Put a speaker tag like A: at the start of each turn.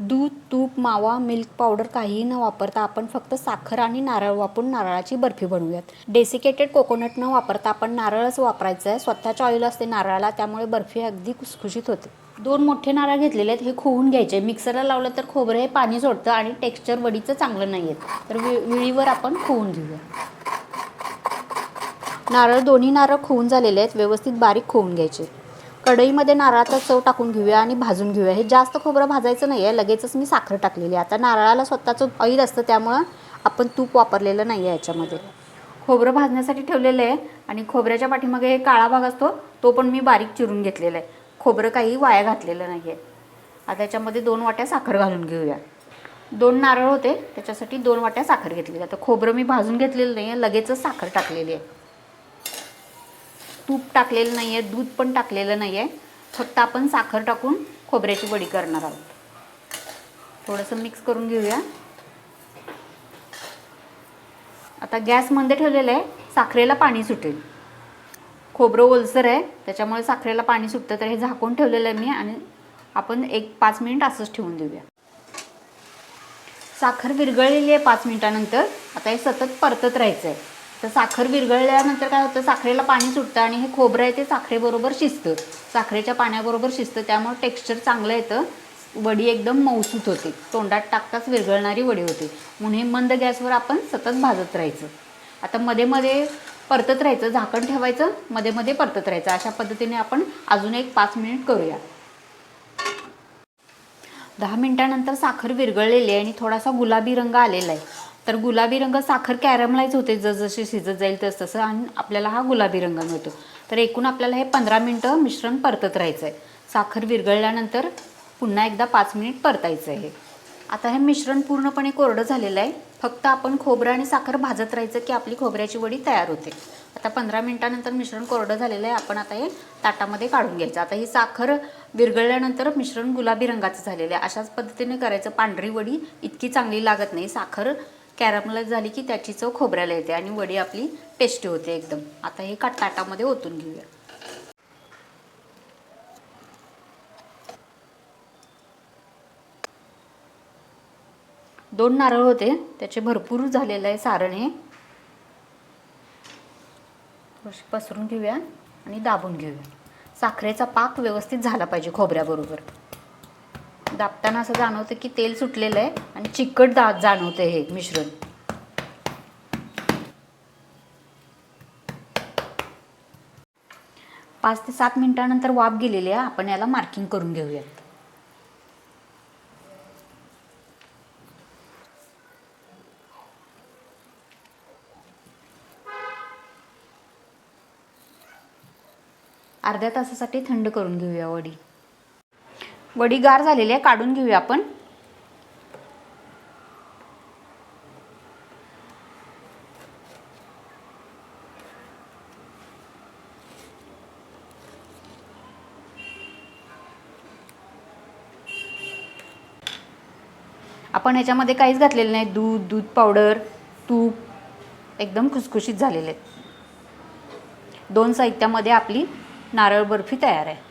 A: दूध तूप मावा मिल्क पावडर काहीही न वापरता आपण फक्त साखर आणि नारळ वापरून नारळाची बर्फी बनवूयात. डेसिकेटेड कोकोनट न वापरता आपण नारळच वापरायचं आहे. स्वतःच्या ऑइल असते नारळाला त्यामुळे बर्फी अगदी खुसखुशीत होते. दोन मोठे नारळ घेतलेले आहेत हे खोवून घ्यायचे. मिक्सरला लावलं तर खोबरं हे पाणी सोडतं आणि टेक्स्चर वडीचं चांगलं नाही आहे तर वि विळीवर आपण खोवून घेऊया. नारळ दोन्ही नारळ खोवून झालेले आहेत. व्यवस्थित बारीक खोवून घ्यायचे. कढईमध्ये नारळाचा चव टाकून घेऊया आणि भाजून घेऊया. हे जास्त खोबरं भाजायचं नाही आहे लगेचच मी साखर टाकलेली आहे. आता नारळाला स्वतःचं ऑईल असतं त्यामुळं आपण तूप वापरलेलं नाही आहे याच्यामध्ये. खोबरं भाजण्यासाठी ठेवलेलं आहे आणि खोबऱ्याच्या पाठीमागे हे काळा भाग असतो तो पण मी बारीक चिरून घेतलेला आहे. खोबरं काही वाया घातलेलं नाही आहे आता याच्यामध्ये दोन वाट्या साखर घालून घेऊया. दोन नारळ होते त्याच्यासाठी दोन वाट्या साखर घेतलेली आता खोबरं मी भाजून घेतलेलं नाही आहे लगेचच साखर टाकलेली आहे. तूप टाकलेलं नाही आहे दूध पण टाकलेलं नाही आहे फक्त आपण साखर टाकून खोबऱ्याची वडी करणार आहोत. थोडंसं मिक्स करून घेऊया. आता गॅसमध्ये ठेवलेलं आहे साखरेला पाणी सुटेल. खोबरं ओलसर आहे त्याच्यामुळे साखरेला पाणी सुटतं तर हे झाकून ठेवलेलं आहे मी आणि आपण एक पाच मिनिट असंच ठेवून देऊया. साखर विरघळलेली आहे पाच मिनिटानंतर. आता हे सतत परतत राहायचं आहे तर साखर विरघळल्यानंतर काय होतं? साखरेला पाणी सुटतं आणि हे खोबरं आहे ते साखरेबरोबर शिजतं. साखरेच्या पाण्याबरोबर शिजतं त्यामुळे टेक्स्चर चांगलं येतं. वडी एकदम मऊसूत होते. तोंडात टाकताच विरघळणारी वडी होते. म्हणून हे मंद गॅसवर आपण सतत भाजत राहायचं. आता मध्ये मध्ये परतत राहायचं झाकण ठेवायचं मध्ये मध्ये परतत राहायचं. अशा पद्धतीने आपण अजून एक पाच मिनिट करूया. दहा मिनिटानंतर साखर विरघळलेली आहे आणि थोडासा गुलाबी रंग आलेला आहे. तर गुलाबी रंग साखर कॅरमलाईज होते जसजशी शिजत जाईल तस तसं आणि आपल्याला हा गुलाबी रंग मिळतो. तर एकूण आपल्याला हे पंधरा मिनटं मिश्रण परतत राहायचं आहे साखर विरघळल्यानंतर पुन्हा एकदा पाच मिनिट परतायचं आहे आता हे मिश्रण पूर्णपणे कोरडं झालेलं आहे. फक्त आपण खोबरं आणि साखर भाजत राहायचं की आपली खोबऱ्याची वडी तयार होते. आता पंधरा मिनिटानंतर मिश्रण कोरडं झालेलं आहे. आपण आता हे ताटामध्ये काढून घ्यायचं. आता ही साखर विरघळल्यानंतर मिश्रण गुलाबी रंगाचं झालेलं आहे. अशाच पद्धतीने करायचं. पांढरी वडी इतकी चांगली लागत नाही. साखर कॅरमलाइज झाली की त्याची चव खोबऱ्याला येते आणि वडी आपली टेस्टी होते एकदम. आता हे काट ताटामध्ये ओतून घेऊया. दोन नारळ होते. त्याचे भरपूर झालेलं आहे सारण हे. पसरून घेऊया आणि दाबून घेऊया. साखरेचा पाक व्यवस्थित झाला पाहिजे खोबऱ्याबरोबर. दाबताना असं जाणवतं की तेल सुटलेलं आहे आणि चिकट दा जाणवतं हे मिश्रण. पाच ते सात मिनिटानंतर वाफ गेलेली आहे. आपण याला मार्किंग करून घेऊयात. अर्ध्या तासासाठी थंड करून घेऊया वडी. वडी गार झालेली आहे काढून घेऊया आपण. आपण ह्याच्यामध्ये काहीच घातलेलं नाही. दूध दूध पावडर तूप एकदम खुसखुशीत झालेले आहेत. दोन साहित्यामध्ये आपली नारळ बर्फी तयार आहे.